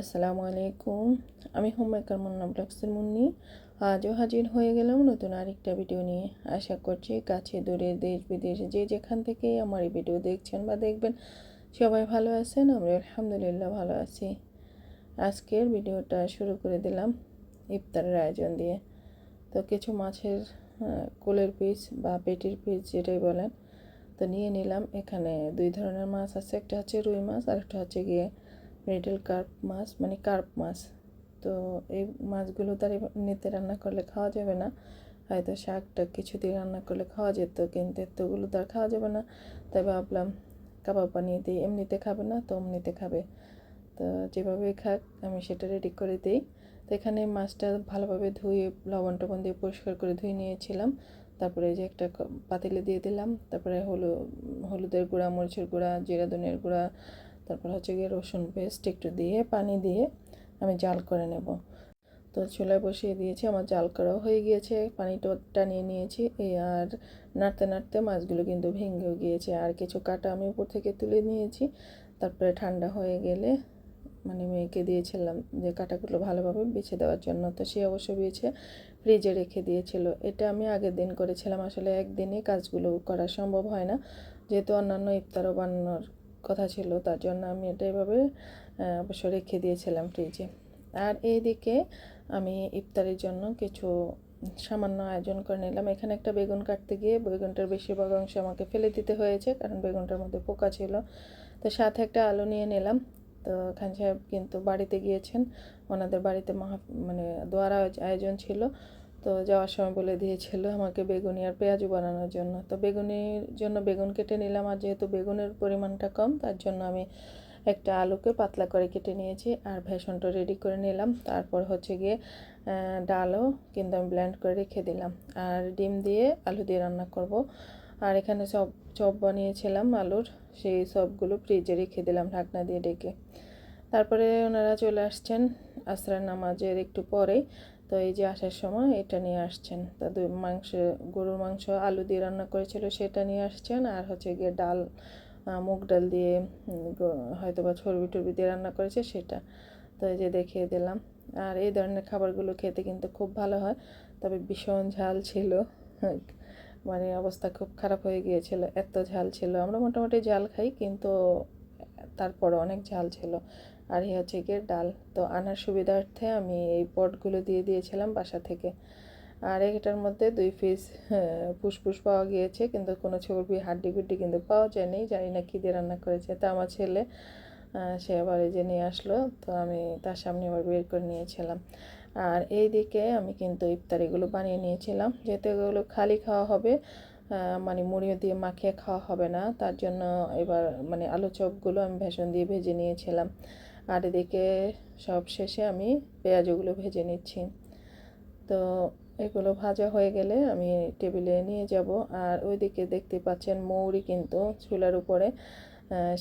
আসসালামু আলাইকুম। আমি হোমমেকার মুন্না ব্লগসের মুন্নি। আজও হাজির হয়ে গেলাম নতুন আরেকটা ভিডিও নিয়ে। আশা করছি কাছে দূরে দেশ বিদেশে যে যেখান থেকে আমার এই ভিডিও দেখছেন বা দেখবেন, সবাই ভালো আছেন আমরা আলহামদুলিল্লাহ ভালো আছি। আজকের ভিডিওটা শুরু করে দিলাম ইফতারের আয়োজন দিয়ে। তো কিছু মাছের কোলের পিস বা পেটির পিস যেটাই বলেন, তো নিয়ে নিলাম। এখানে দুই ধরনের মাছ আছে, একটা হচ্ছে রুই মাছ আর একটা হচ্ছে গিয়ে রেডেল কার্প মাছ মানে কার্প মাছ। তো এই মাছগুলো তার এমনিতে রান্না করলে খাওয়া যাবে না। হয়তো শাকটা কিছু দিয়ে রান্না করলে খাওয়া যেত, কিন্তু এতগুলো তার খাওয়া যাবে না। তাই ভাবলাম, কাবাব বানিয়ে দিই। এমনিতে খাবে না, তো এমনিতে খাবে। তো যেভাবে খাক, আমি সেটা রেডি করে দিই। তো এখানে মাছটা ভালোভাবে ধুয়ে, লবণ টবণ দিয়ে পরিষ্কার করে ধুয়ে নিয়েছিলাম। তারপরে যে একটা পাতিলে দিয়ে দিলাম। তারপরে হলু হলুদের গুঁড়া, মরিচের গুঁড়া, জিরা ধনের গুঁড়া তারপর হচ্ছে গিয়ে রসুন পেস্ট একটু দিয়ে, পানি দিয়ে আমি জাল করে নেব। তো চুলায় বসিয়ে দিয়েছি, আমার জাল করাও হয়ে গিয়েছে, পানিটা টানিয়ে নিয়েছি। আর নাড়তে নাড়তে মাছগুলো কিন্তু ভেঙেও গিয়েছে। আর কিছু কাটা আমি উপর থেকে তুলে নিয়েছি, তারপরে ঠান্ডা হয়ে গেলে মানে মেয়েকে দিয়েছিলাম যে কাটাগুলো ভালোভাবে বেছে দেওয়ার জন্য। তো সে অবশ্য বেছে ফ্রিজে রেখে দিয়েছিল। এটা আমি আগের দিন করেছিলাম, আসলে একদিনই কাজগুলো করা সম্ভব হয় না। যেহেতু অন্যান্য ইফতারও বানানোর কথা ছিল, তার জন্য আমি এটা এভাবে অবশ্য রেখে দিয়েছিলাম ফ্রিজে আর এইদিকে আমি ইফতারের জন্য কিছু সামান্য আয়োজন করে নিলাম। এখানে একটা বেগুন কাটতে গিয়ে বেগুনটার বেশিরভাগ অংশ আমাকে ফেলে দিতে হয়েছে, কারণ বেগুনটার মধ্যে পোকা ছিল। তো সাথে একটা আলু নিয়ে নিলাম। তো খান সাহেব কিন্তু বাড়িতে গিয়েছেন। ওনাদের বাড়িতে মহা মানে দোয়ার আয়োজন ছিল। তো যাওয়ার সময় বলে দিয়েছিল আমাকে বেগুনি আর পেঁয়াজু বানানোর জন্য। তো বেগুনির জন্য বেগুন কেটে নিলাম আর যেহেতু বেগুনের পরিমাণটা কম, তার জন্য আমি একটা আলুকে পাতলা করে কেটে নিয়েছি আর ভেষণটা রেডি করে নিলাম। তারপর হচ্ছে গিয়ে ডালও কিন্তু আমি ব্ল্যান্ড করে রেখে দিলাম। আর ডিম দিয়ে আলু দিয়ে রান্না করব। আর এখানে সব, চপ বানিয়েছিলাম আলুর, সেই সবগুলো ফ্রিজে রেখে দিলাম ঢাকনা দিয়ে ডেকে। তারপরে ওনারা চলে আসছেন আসরার নামাজের একটু পরেই। তো এই যে আসার সময় এটা নিয়ে আসছেন। তা দুই মাংস, গরুর মাংস, আলু দিয়ে রান্না করেছিল, সেটা নিয়ে আসছেন। আর হচ্ছে গিয়ে ডাল মুগ ডাল দিয়ে হয়তো বা ছড়বি টরবি দিয়ে রান্না করেছে সেটা। তো এই যে দেখিয়ে দিলাম। আর এই ধরনের খাবারগুলো খেতে কিন্তু খুব ভালো হয়। তবে ভীষণ ঝাল ছিল। মানে অবস্থা খুব খারাপ হয়ে গিয়েছিল। এত ঝাল ছিল। আমরা মোটামুটি ঝাল খাই, কিন্তু তারপরে অনেক ঝাল ছিল। আর এই হচ্ছে গিয়ে ডাল। তো আনার সুবিধার্থে আমি এই পটগুলো দিয়ে দিয়েছিলাম বাসা থেকে। আর এটার মধ্যে দুই পিস ফুসফুস পাওয়া গিয়েছে, কিন্তু কোনো ছবি হাড্ডি গুড্ডি কিন্তু পাওয়া যায়নি। জানি না কী দিয়ে রান্না করেছে। তা আমার ছেলে সে আবার এই যে নিয়ে আসলো, তো আমি তার সামনে আবার বের করে নিয়েছিলাম। আর এই দিকে আমি কিন্তু ইফতারিগুলো বানিয়ে নিয়েছিলাম। যেহেতু এগুলো খালি খাওয়া হবে মানে মুড়িও দিয়ে মাখিয়ে খাওয়া হবে না, তার জন্য এবার মানে আলু চপগুলো আমি ভেষণ দিয়ে ভেজে নিয়েছিলাম। আর এদিকে সব শেষে আমি পেঁয়াজগুলো ভেজে নিচ্ছি। তো এগুলো ভাজা হয়ে গেলে আমি টেবিলে নিয়ে যাব। আর ওইদিকে দেখতে পাচ্ছেন মৌরি কিন্তু চুলার উপরে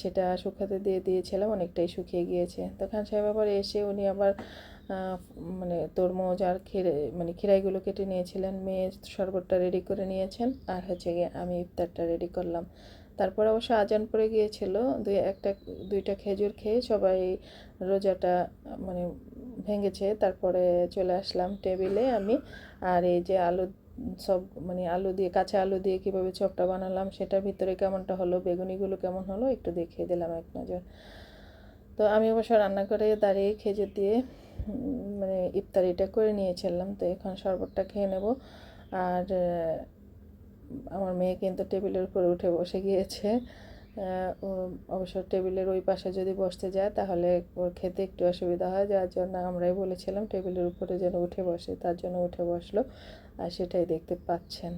সেটা শুকাতে দিয়ে দিয়েছিলাম, অনেকটাই শুকিয়ে গিয়েছে। তো খান সাহেব আবার এসে উনি আবার মানে তরমুজ আর খেরে মানে খিরাইগুলো কেটে নিয়েছিলেন। মেয়ে শরবতটা রেডি করে নিয়েছেন। আর হচ্ছে গিয়ে আমি ইফতারটা রেডি করলাম। তারপর অবশ্য আজান পড়ে গিয়েছিল, দুই একটা, দুইটা খেজুর খেয়ে সবাই রোজাটা মানে ভেঙেছে। তারপরে চলে আসলাম টেবিলে আমি। আর এই যে আলু সব মানে আলু দিয়ে, কাঁচা আলু দিয়ে কীভাবে চপটা বানালাম সেটার ভিতরে কেমনটা হলো, বেগুনিগুলো কেমন হলো, একটু দেখিয়ে দিলাম এক নজর। তো আমি অবশ্য রান্না করে দাঁড়িয়ে খেজুর দিয়ে মানে ইফতারিটা করে নিয়েছিলাম। তো এখন শরবতটা খেয়ে নেব। আর আমার মেয়ে কিন্তু টেবিলের উপরে উঠে বসে গিয়েছে। অবশ্য টেবিলের ওই পাশে যদি বসতে যায়, তাহলে ওর খেতে একটু অসুবিধা হয়। যার জন্য আমরাই বলেছিলাম টেবিলের উপরে যেন উঠে বসে, তার জন্য উঠে বসল আর সেটাই দেখতে পাচ্ছেন।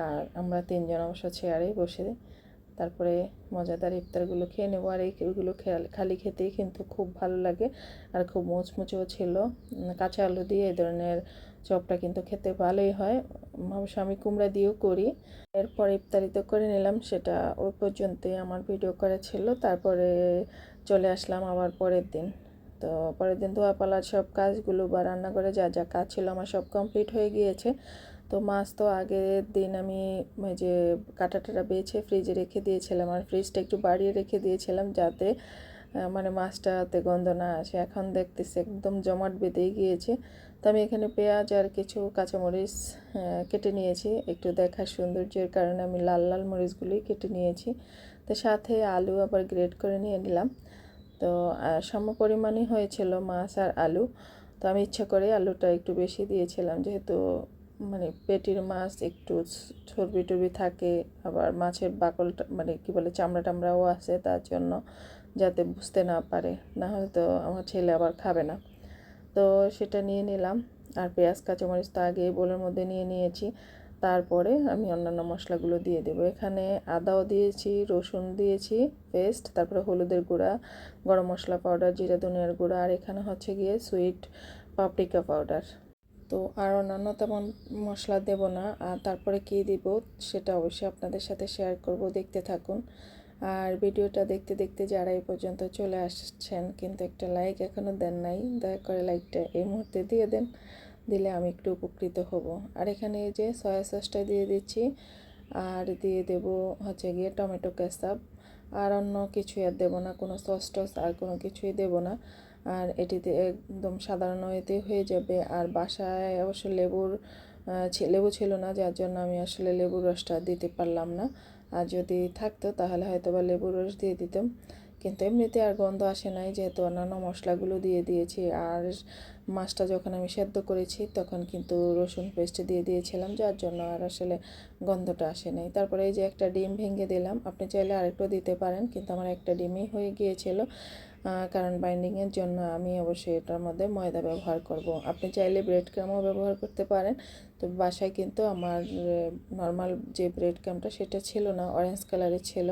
আর আমরা তিনজন অবশ্য চেয়ারেই বসে। তারপরে মজাদার ইফতারগুলো খেয়ে নেব। আর এইগুলো খালি খেতেই কিন্তু খুব ভালো লাগে। আর খুব মুচমুচেও ছিল। কাঁচা আলু দিয়ে এই ধরনের চপটা কিন্তু খেতে ভালোই হয়। অবশ্য আমি কুমড়া দিয়েও করি। এরপর ইফতারিত করে নিলাম, সেটা ওই পর্যন্তই আমার ভিডিও করা ছিল। তারপরে চলে আসলাম আবার পরের দিন। তো পরের দিন ধোয়া পালার সব কাজগুলো বা রান্না করে যা যা কাজ ছিল আমার সব কমপ্লিট হয়ে গিয়েছে। তো মাছ তো আগের দিন আমি ওই যে কাটাটাটা বেছে ফ্রিজে রেখে দিয়েছিলাম। আর ফ্রিজটা একটু বাড়িয়ে রেখে দিয়েছিলাম যাতে মানে মাছটাতে গন্ধ না আসে। এখন দেখতেছি একদম জমাট বেঁধেই গিয়েছে। তো আমি এখানে পেঁয়াজ আর কিছু কাঁচামরিচ কেটে নিয়েছি। একটু দেখার সৌন্দর্যের কারণে আমি লাল লাল মরিচগুলি কেটে নিয়েছি। তো সাথে আলু আবার গ্রেড করে নিয়ে নিলাম। তো সম পরিমাণই হয়েছিল মাছ আর আলু। তো আমি ইচ্ছা করে আলুটা একটু বেশি দিয়েছিলাম। যেহেতু মানে পেটির মাছ একটু চর্বি টর্বি থাকে, আবার মাছের বাকলটা মানে কি বলে চামড়া টামড়াও আছে তার জন্য। যাতে বুঝতে না পারে, না হলে তো আমার ছেলে আবার খাবে না। তো সেটা নিয়ে নিলাম। আর পেঁয়াজ, কাঁচামরিচ তো আগে বোলের মধ্যে নিয়ে নিয়েছি। তারপরে আমি অন্যান্য মশলাগুলো দিয়ে দেবো। এখানে আদাও দিয়েছি, রসুন দিয়েছি, পেস্ট, তারপরে হলুদের গুঁড়া, গরম মশলা পাউডার, জিরা, ধনিয়ার গুঁড়া, আর এখানে হচ্ছে গিয়ে সুইট পাপরিকা পাউডার। তো আর অন্যান্য তেমন মশলা দেব না। আর তারপরে কী দিব সেটা অবশ্যই আপনাদের সাথে শেয়ার করব। দেখতে থাকুন। আর ভিডিওটা দেখতে দেখতে যারা এই পর্যন্ত চলে আসছেন, কিন্তু একটা লাইক এখনও দেন নাই, দয়া করে লাইকটা এই মুহূর্তে দিয়ে দেন, দিলে আমি একটু উপকৃত হব। আর এখানে এই যে সয়া সসটা দিয়ে দিচ্ছি, আর দিয়ে দেব হচ্ছে গিয়ে টমেটো কেচাপ, আর অন্য কিছু আর দেবো না, কোনো সস টস আর কোনো কিছুই দেবো না। আর এটিতে একদম সাধারণ এতে হয়ে যাবে, আর বাসায় অবশ্য লেবুর লেবু ছিল না, যার জন্য আমি আসলে লেবুর রসটা দিতে পারলাম না। আর যদি থাকতো, তাহলে হয়তো বা লেবুর রস দিয়ে দিতাম। কিন্তু এমনিতে আর গন্ধ আসে নাই, যেহেতু অন্যান্য মশলাগুলো দিয়ে দিয়েছি। আর মাছটা যখন আমি সেদ্ধ করেছি, তখন কিন্তু রসুন পেস্ট দিয়ে দিয়েছিলাম, যার জন্য আর আসলে গন্ধটা আসে নাই। তারপরে এই যে একটা ডিম ভেঙে দিলাম, আপনি চাইলে আরেকটু দিতে পারেন, কিন্তু আমার একটা ডিমই হয়ে গিয়েছিল। কারণ বাইন্ডিংয়ের জন্য আমি অবশ্যই এটার মধ্যে ময়দা ব্যবহার করব। আপনি চাইলে ব্রেড ক্রামও ব্যবহার করতে পারেন। তো বাসায় কিন্তু আমার নর্মাল যে ব্রেড ক্রামটা সেটা ছিল না অরেঞ্জ কালারের ছিল,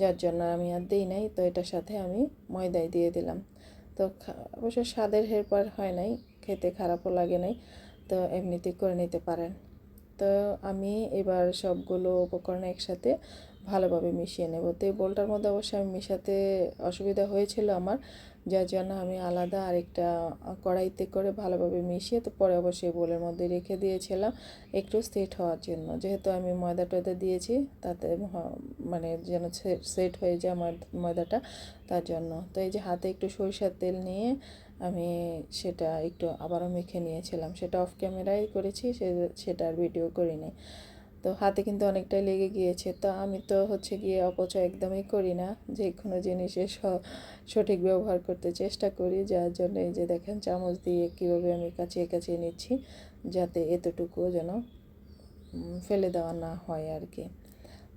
যার জন্য আমি আর দিই নাই। তো এটার সাথে আমি ময়দাই দিয়ে দিলাম। তো অবশ্য স্বাদের হেরপার হয় নাই, খেতে খারাপও লাগে নাই, তো এমনিতে করে নিতে পারেন। তো আমি এবার সবগুলো উপকরণ একসাথে ভালোভাবে মিশিয়ে নেব। তো এই বোলটার মধ্যে অবশ্যই আমি মেশাতে অসুবিধা হয়েছিল আমার, যার জন্য আমি আলাদা আরেকটা কড়াইতে করে ভালোভাবে মিশিয়ে তো পরে অবশ্যই বোলের মধ্যে রেখে দিয়েছিলাম একটু সেট হওয়ার জন্য। যেহেতু আমি ময়দা টয়দা দিয়েছি, তাতে মানে যেন সেট হয়ে যায় আমার ময়দাটা, তার জন্য। তো এই যে হাতে একটু সরিষার তেল নিয়ে আমি সেটা একটু আবারও মেখে নিয়েছিলাম। সেটা অফ ক্যামেরায় করেছি সেটা আর ভিডিও করিনি। তো হাতে কিন্তু অনেকটাই লেগে গিয়েছে। তো আমি তো হচ্ছে গিয়ে অপচয় একদমই করি না। যে কোনো জিনিসের সঠিক ব্যবহার করতে চেষ্টা করি। যার জন্য এই যে দেখেন চামচ দিয়ে কীভাবে আমি কাছিয়ে কাছিয়ে নিচ্ছি, যাতে এতটুকুও যেন ফেলে দেওয়া না হয় আর কি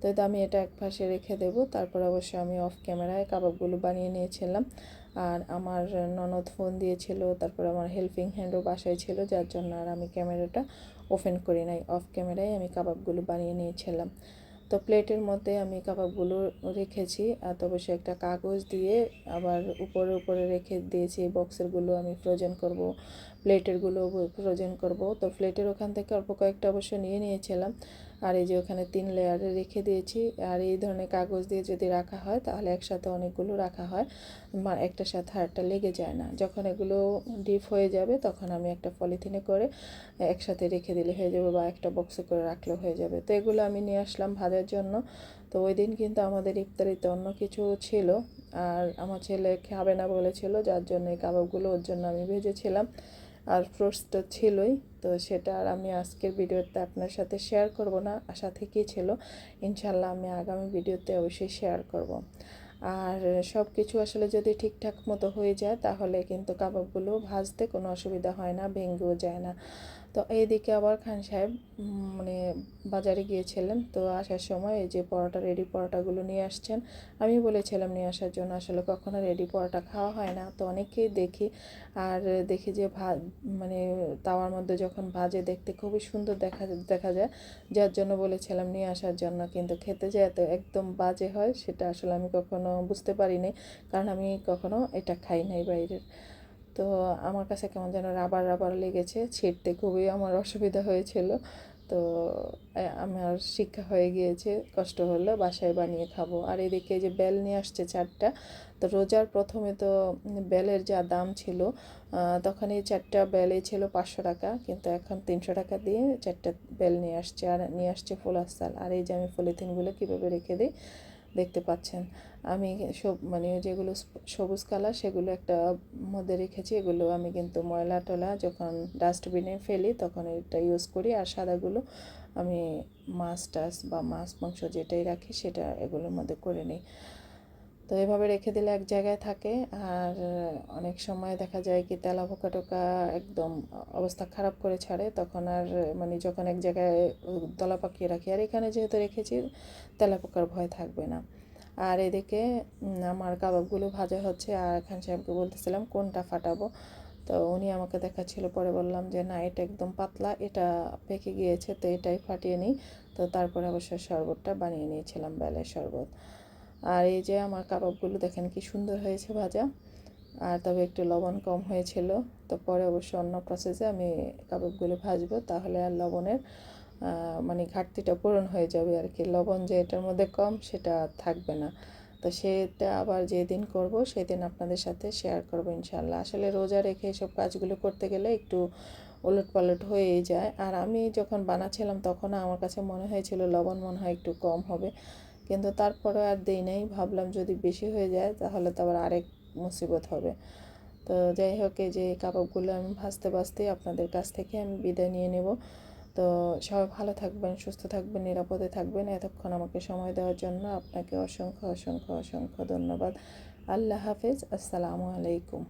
তো আমি এটা এক পাশে রেখে দেবো। তারপর অবশ্য আমি অফ ক্যামেরায় কাবাবগুলো বানিয়ে নিয়েছিলাম। আর আমার ননদ ফোন দিয়েছিল, তারপর আমার হেল্পিং হ্যান্ডও বাসায় ছিল, যার জন্য আর আমি ক্যামেরাটা ওপেন করি নাই, অফ ক্যামেরায় আমি কাবাবগুলো বানিয়ে নিয়েছিলাম। তো প্লেটের মধ্যে আমি কাবাবগুলো রেখেছি, আর তবে সে একটা কাগজ দিয়ে আবার উপরে উপরে রেখে দিয়েছি বক্সেরগুলো আমি ফ্রোজেন করব, প্লেটেরগুলো ফ্রোজেন করব। তো প্লেটের ওখান থেকে অল্প কয়েকটা অবশ্য নিয়ে নিয়েছিলাম আর এই যে ওখানে তিন লেয়ারে রেখে দিয়েছি। আর এই ধরনের কাগজ দিয়ে যদি রাখা হয়, তাহলে একসাথে অনেকগুলো রাখা হয়। একটার সাথে আরেকটা লেগে যায় না। যখন এগুলো ডিপ হয়ে যাবে, তখন আমি একটা পলিথিনে করে একসাথে রেখে দিলে হয়ে যাবে বা একটা বক্সে করে রাখলেও হয়ে যাবে। তো এগুলো আমি নিয়ে আসলাম ভাজার জন্য। তো ওই দিন কিন্তু আমাদের ইফতারিতে অন্য কিছু ছিল। আর আমার ছেলে খাবে না বলেছিল, যার জন্য এই কাবাবগুলো ওর জন্য আমি ভেজেছিলাম। আর ফ্রুটস তো ছিলই, তো সেটা আর আমি আজকের ভিডিওতে আপনার সাথে শেয়ার করব না, আশা থেকেই ছিল ইনশাল্লাহ আমি আগামী ভিডিওতে অবশ্যই শেয়ার করব। আর সব কিছু আসলে যদি ঠিকঠাক মতো হয়ে যায়, তাহলে কিন্তু কাবাবগুলো ভাজতে কোনো অসুবিধা হয় না, ভেঙ্গেও যায় না তো এইদিকে আবার খান সাহেব মানে বাজারে গিয়েছিলেন। তো আসার সময় এই যে পরোটা রেডি পরোটাগুলো নিয়ে আসছেন। আমি বলেছিলাম নিয়ে আসার জন্য, আসলে কখনো রেডি পরোটা খাওয়া হয় না। তো অনেকেই দেখি। আর দেখি যে ভা মানে তাওয়ার মধ্যে যখন ভাজে, দেখতে খুবই সুন্দর দেখা দেখা যায়। যার জন্য বলেছিলাম নিয়ে আসার জন্য, কিন্তু খেতে যায় তো একদম বাজে হয়, সেটা আসলে আমি কখনো বুঝতে পারিনি। কারণ আমি কখনো এটা খাই নাই বাইরের। তো আমার কাছে কেমন যেন রাবার রাবার লেগেছে, ছিঁড়তে খুবই আমার অসুবিধা হয়েছিল। তো আমার শিক্ষা হয়ে গিয়েছে, কষ্ট হলো, বাসায় বানিয়ে খাব। আর এদিকে যে বেল নিয়ে আসছে চারটা, তো রোজার প্রথমে তো বেলের যা দাম ছিল তখন এই চারটা বেলে ছিল পাঁচশো টাকা, কিন্তু এখন তিনশো টাকা দিয়ে চারটা বেল নিয়ে আসছে, আর নিয়ে আসছে ফুলার সাল আর এই যে আমি পলিথিনগুলো কীভাবে রেখে দিই দেখতে পাচ্ছেন। আমি সব মানে যেগুলো সবুজ কালার সেগুলো একটা মধ্যে রেখেছি। এগুলো আমি কিন্তু ময়লা টলা যখন ডাস্টবিনে ফেলি তখন এটা ইউজ করি। আর সাদাগুলো আমি মাছ, টাছ বা মাছ, মাংস যেটাই রাখি সেটা এগুলোর মধ্যে করে নিই। তো এভাবে রেখে দিলে এক জায়গায় থাকে। আর অনেক সময় দেখা যায় কি তেলা পোকা টোকা একদম অবস্থা খারাপ করে ছাড়ে। তখন আর মানে যখন এক জায়গায় দলা পাকিয়ে রাখি। আর এখানে যেহেতু রেখেছি, তেলা পোকার ভয় থাকবে না। আর এদিকে আমার কাবাবগুলো ভাজা হচ্ছে। আর খান সাহেবকে বলতেছিলাম, কোনটা ফাটাবো? তো উনি আমাকে দেখাচ্ছিল। পরে বললাম যে, না, এটা একদম পাতলা। এটা পেকে গিয়েছে, তো এটাই ফাটিয়ে নিই। তো তারপরে অবশ্য শরবতটা বানিয়ে নিয়েছিলাম, বেলের শরবত। আর এই যে আমার কাবাবগুলো দেখেন কি সুন্দর হয়েছে ভাজা। আর তবে একটু লবণ কম হয়েছিল। তো পরে অবশ্য অন্য প্রসেসে আমি কাবাবগুলো ভাজবো, তাহলে আর লবণের মানে ঘাটতিটা পূরণ হয়ে যাবে আর কি। লবণ যে এটার মধ্যে কম, সেটা থাকবে না। তো সেটা আবার যেদিন করব, সেদিন আপনাদের সাথে শেয়ার করব ইনশাল্লাহ আসলে রোজা রেখে এসব কাজগুলো করতে গেলে একটু ওলট পালট হয়েই যায়। আর আমি যখন বানাচ্ছিলাম, তখন আমার কাছে মনে হয়েছিল লবণ মনে হয় একটু কম হবে। কিন্তু তারপরে আর দেই নাই। ভাবলাম যদি বেশি হয়ে যায় তাহলে তো আবার আরেক মুসিবত হবে। তো যাই হোক, এই যে কাবাবগুলো আমি ভাজতে ভাজতে আপনাদের কাছ থেকে আমি বিদায় নিয়ে নেব। তো সবাই ভালো থাকবেন, সুস্থ থাকবেন, নিরাপদে থাকবেন। এতক্ষণ আমাকে সময় দেওয়ার জন্য আপনাকে অসংখ্য অসংখ্য অসংখ্য ধন্যবাদ। আল্লাহ হাফেজ, আসসালামু আলাইকুম।